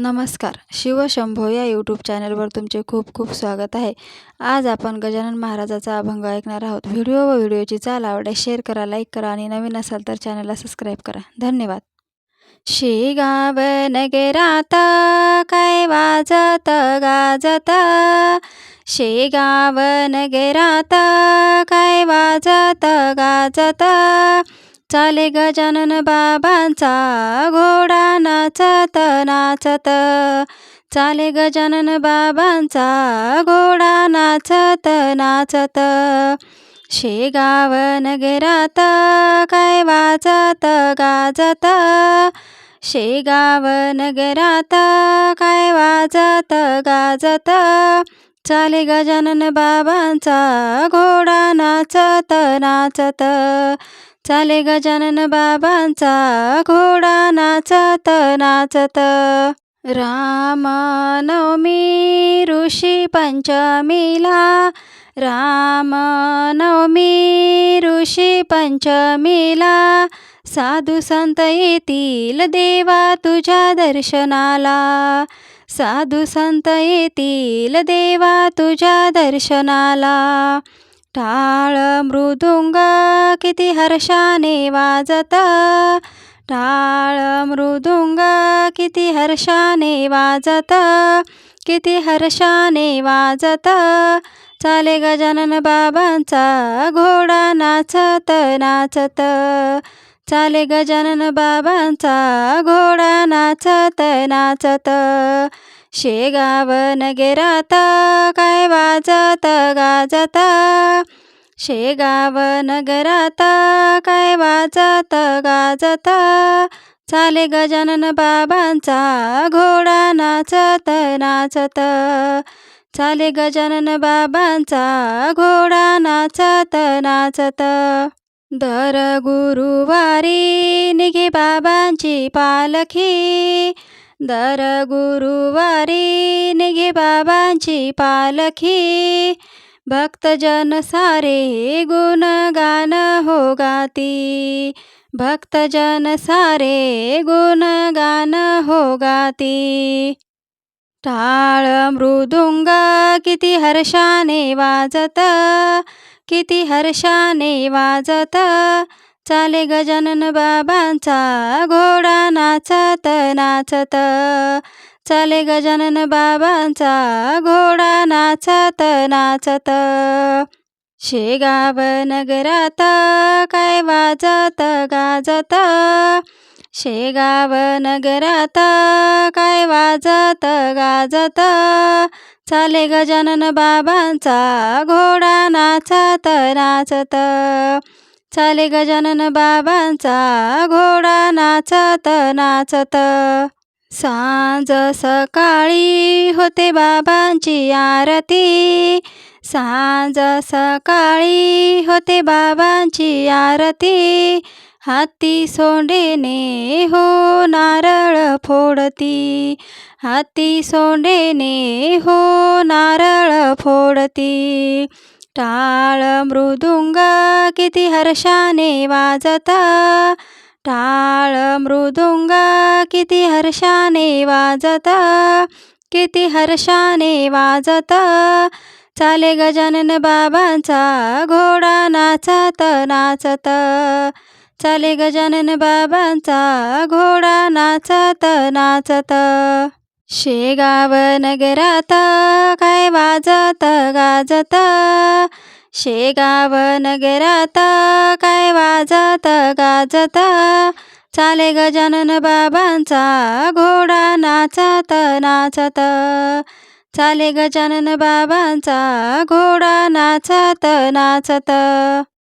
नमस्कार. शिवशंभो या यूट्यूब चॅनलवर तुमचे खूप खूप स्वागत आहे. आज आपण गजानन महाराजाचा अभंग ऐकणार आहोत. व्हिडिओ व व्हिडिओची चाल आवडल्यास शेअर करा लाईक करा आणि नवीन असाल तर चॅनलला सबस्क्राईब करा. धन्यवाद. शिगाव नगरात काय वाजत गाजत? शेगाव नगरात काय वाजत गाजत? चाले गजानन बाबांचा घोडा नाचत नाचत. चाले गजानन बाबांचा घोडा नाचत नाचत. शेगाव नगरात काय वाजत गाजत. शेगाव नगरात काय वाजत गाजत. चाले गजानन बाबांचा घोडा नाचत नाचत. चाले गजानन बाबांचा घोडा नाचत नाचत. रामनवमी ऋषी पंचमीला. रामनवमी ऋषी पंचमीला. साधू संत येतील देवा तुझ्या दर्शनाला. साधू संत येतील देवा तुझ्या दर्शनाला. टाळ मृदुंग किती हर्षाने वाजत. टाळ मृदुंग किती हर्षाने वाजत. किती हर्षाने वाजत. चाले गजानन बाबांचा घोडा नाचत नाचत. चाले गजानन बाबांचा घोडा नाचत नाचत. शेगाव नगरात काय वाजत गाजता? शेगाव नगरात काय वाजत गाजता? चाले गजानन बाबांचा घोडा नाचत नाचत. चाले गजानन बाबांचा घोडा नाचत नाचत. दर गुरुवारी निघे बाबांची पालखी. दर गुरुवारी निघे बाबांची पालखी. भक्तजन सारे गुणगान हो गाती. भक्तजन सारे गुणगान हो गाती. टाळ मृदुंग किती हर्षाने वाजत किती हर्षाने वाजत चाले गजानन बाबांचा घोडा नाचत नाचत. चाले गजानन बाबांचा घोडा नाचत नाचत. शेगाव नगरात काय वाजत गाजत? शेगाव नगरात काय वाजत गाजत? चाले गजानन बाबांचा घोडा नाचत नाचत. चाले गजानन बाबांचा घोडा नाचत नाचत. सांज सकाळी होते बाबांची आरती. सांज सकाळी होते बाबांची आरती. हाती सोंडेने हो नारळ फोडती. हाती सोंडेने हो नारळ फोडती. टाळ मृदुंग किती हर्षाने वाजत. टाळ मृदुंग किती हर्षाने वाजत. किती हर्षाने वाजत. चाले गजानन बाबांचा घोडा नाचत नाचत. चाले गजानन बाबांचा घोडा नाचत नाचत. शेगाव नगरात काय वाजत गाजत? शेगाव नगरात काय वाजत गाजत? चाले गजानन बाबांचा घोडा नाचत नाचत. चाले गजानन बाबांचा घोडा नाचत नाचत.